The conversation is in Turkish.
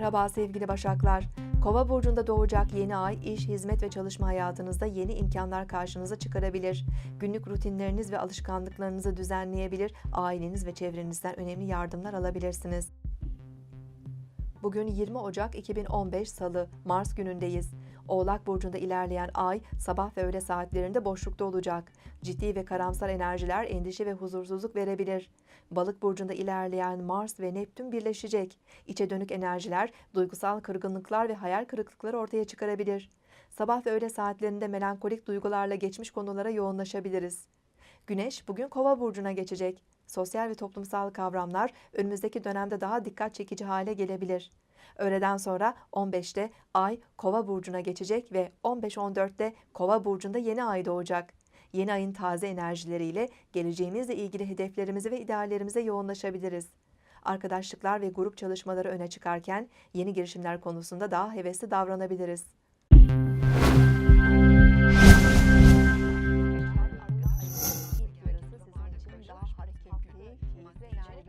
Merhaba sevgili Başaklar. Kova burcunda doğacak yeni ay iş, hizmet ve çalışma hayatınızda yeni imkanlar karşınıza çıkarabilir. Günlük rutinleriniz ve alışkanlıklarınızı düzenleyebilir, aileniz ve çevrenizden önemli yardımlar alabilirsiniz. Bugün 20 Ocak 2015 Salı, Mars günündeyiz. Oğlak burcunda ilerleyen ay sabah ve öğle saatlerinde boşlukta olacak. Ciddi ve karamsar enerjiler endişe ve huzursuzluk verebilir. Balık burcunda ilerleyen Mars ve Neptün birleşecek. İçe dönük enerjiler, duygusal kırgınlıklar ve hayal kırıklıkları ortaya çıkarabilir. Sabah ve öğle saatlerinde melankolik duygularla geçmiş konulara yoğunlaşabiliriz. Güneş bugün Kova burcuna geçecek. Sosyal ve toplumsal kavramlar önümüzdeki dönemde daha dikkat çekici hale gelebilir. Öğleden sonra 15'te Ay Kova burcuna geçecek ve 15-14'te Kova burcunda yeni ay doğacak. Yeni ayın taze enerjileriyle geleceğimizle ilgili hedeflerimize ve ideallerimize yoğunlaşabiliriz. Arkadaşlıklar ve grup çalışmaları öne çıkarken yeni girişimler konusunda daha hevesli davranabiliriz.